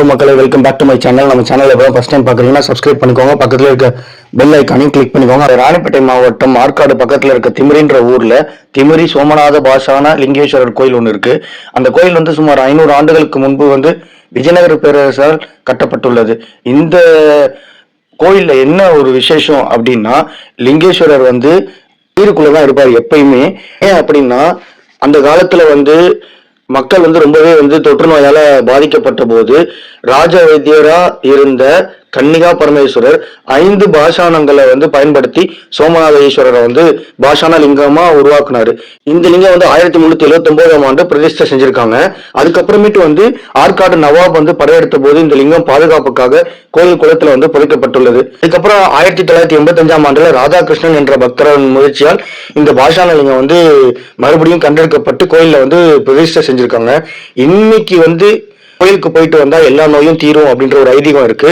Hello மக்களை welcome back to my channel நம்ம channel எப்போ ஃபஸ்ட் டைம் பார்க்குறீங்கன்னா சப்ஸ்கிரைப் பண்ணிக்கோங்க. பக்கத்தில் இருக்க பெல் ஐக்கானையும் கிளிக் பண்ணிக்கோங்க. அது ராணிப்பேட்டை மாவட்டம் ஆற்காடு பக்கத்தில் இருக்க திமிரின்ற ஊரில் திமிரி சோமநாத பாஷான லிங்கேஸ்வரர் கோயில் ஒன்று இருக்கு. அந்த கோயில் வந்து சுமார் ஐநூறு ஆண்டுகளுக்கு முன்பு வந்து விஜயநகர பேரரசால் கட்டப்பட்டுள்ளது. இந்த கோயில்ல என்ன ஒரு விசேஷம் அப்படின்னா லிங்கேஸ்வரர் வந்து வீருக்குள்ளே தான் இருப்பார் எப்பயுமே. ஏன் அப்படின்னா அந்த காலத்தில் வந்து மக்கள் வந்து ரொம்பவே வந்து தொற்று நோயால பாதிக்கப்பட்ட போது ராஜ வைத்தியரா இருந்த கன்னிகா பரமேஸ்வரர் ஐந்து பாஷானங்களை வந்து பயன்படுத்தி சோமநாத ஈஸ்வரரை வந்து பாஷான லிங்கமா உருவாக்குனாரு. இந்த லிங்கம் வந்து ஆயிரத்தி முன்னூத்தி எழுபத்தி ஒன்பதாம் ஆண்டு பிரதிஷ்டை செஞ்சிருக்காங்க. அதுக்கப்புறமேட்டு வந்து ஆற்காடு நவாப் வந்து படையெடுத்த போது இந்த லிங்கம் பாதுகாப்புக்காக கோயில் குளத்துல வந்து புதைக்கப்பட்டுள்ளது அதுக்கப்புறம் ஆயிரத்தி தொள்ளாயிரத்தி எண்பத்தி அஞ்சாம் ஆண்டுல ராதாகிருஷ்ணன் என்ற பக்தரின் முயற்சியால் இந்த பாஷான லிங்கம் வந்து மறுபடியும் கண்டெடுக்கப்பட்டு கோயில்ல வந்து பிரதிஷ்டை செஞ்சிருக்காங்க. இன்னைக்கு வந்து கோயிலுக்கு போயிட்டு வந்தா எல்லா நோயும் தீரும் அப்படின்ற ஒரு ஐதீகம் இருக்கு.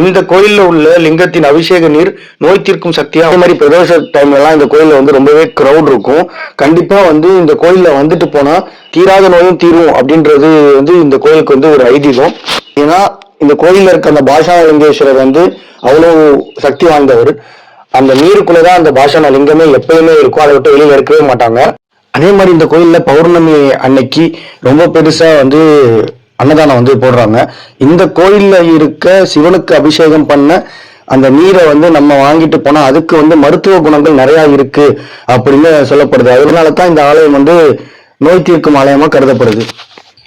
இந்த கோயில்ல உள்ள லிங்கத்தின் அபிஷேக நீர் நோய் தீர்க்கும் சக்தியா? அதே மாதிரி பிரதோஷ டைம்ல எல்லாம் இந்த கோயில்ல வந்து ரொம்பவே கிரௌட் இருக்கும். கண்டிப்பா வந்து இந்த கோயில்ல வந்துட்டு போனா தீராத நோயும் தீரும் அப்படின்றது வந்து இந்த கோயிலுக்கு வந்து ஒரு ஐதீகம். ஏன்னா இந்த கோயில்ல இருக்க அந்த பாஷா லிங்கேஸ்வரர் வந்து அவ்வளவு சக்தி வாய்ந்தவர். அந்த நீருக்குள்ளதான் அந்த பாஷான லிங்கமே எப்பயுமே இருக்கும் அதை விட்டு வெளியில இருக்கவே மாட்டாங்க. அதே மாதிரி இந்த கோயில்ல பௌர்ணமி அன்னைக்கு ரொம்ப பெருசா வந்து அன்னதானம் வந்து போடுறாங்க. இந்த கோயில்ல இருக்க சிவனுக்கு அபிஷேகம் பண்ண அந்த நீரை வந்து நம்ம வாங்கிட்டு போனால் அதுக்கு வந்து மருத்துவ குணங்கள் நிறையா இருக்கு அப்படின்னு சொல்லப்படுது. அதனால தான் இந்த ஆலயம் வந்து நோய் தீர்க்கும் ஆலயமா கருதப்படுது.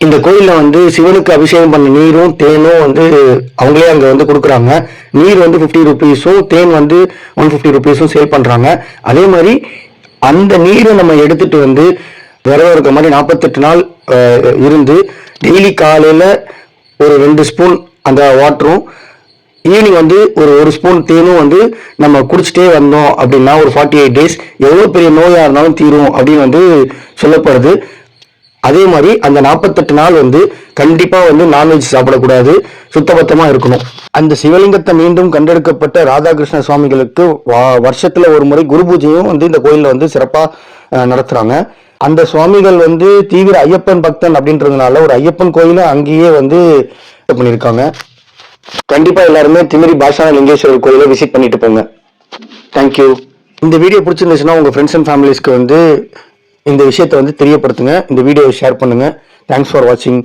இந்த கோயில்ல வந்து சிவனுக்கு அபிஷேகம் பண்ண நீரும் தேனும் வந்து அவங்களே அங்க வந்து கொடுக்குறாங்க. நீர் வந்து ஃபிஃப்டி ருபீஸும் தேன் வந்து ஒன் ஃபிஃப்டி ருபீஸும் சேல் பண்றாங்க. அதே மாதிரி அந்த நீரை நம்ம எடுத்துட்டு வந்து விரதம் இருக்க மாதிரி நாற்பத்தெட்டு நாள் இருந்து டெய்லி காலையில் ஒரு ரெண்டு ஸ்பூன் அந்த வாட்டரும் ஈவினிங் வந்து ஒரு ஒரு ஸ்பூன் தேனும் வந்து நம்ம குடிச்சிட்டே வந்தோம் அப்படின்னா ஒரு ஃபார்ட்டி எயிட் டேஸ் எவ்வளோ பெரிய நோயாக இருந்தாலும் தீரும் அப்படின்னு வந்து சொல்லப்படுது. அதே மாதிரி அந்த நாற்பத்தெட்டு நாள் வந்து கண்டிப்பாக வந்து நான்வெஜ் சாப்பிடக்கூடாது சுத்தபத்தமாக இருக்கணும். அந்த சிவலிங்கத்தை மீண்டும் கண்டெடுக்கப்பட்ட ராதாகிருஷ்ண சுவாமிகளுக்கு வா- ஒரு முறை குரு பூஜையும் வந்து இந்த கோயிலில் வந்து சிறப்பாக நடத்துகிறாங்க அந்த சுவாமிகள் வந்து தீவிர ஐயப்பன் பக்தன் அப்படின்றதுனால ஒரு ஐயப்பன் கோயிலை அங்கேயே வந்து பண்ணியிருக்காங்க. கண்டிப்பா எல்லாருமே திமிரி பாஷான லிங்கேஸ்வரர் கோயிலை விசிட் பண்ணிட்டு போங்க. தேங்க்யூ இந்த வீடியோ பிடிச்சிருந்துச்சுன்னா உங்க ஃப்ரெண்ட்ஸ் அண்ட் ஃபேமிலிஸ்க்கு வந்து இந்த விஷயத்தை வந்து தெரியப்படுத்துங்க. இந்த வீடியோவை ஷேர் பண்ணுங்க. தேங்க்ஸ் ஃபார் வாட்சிங்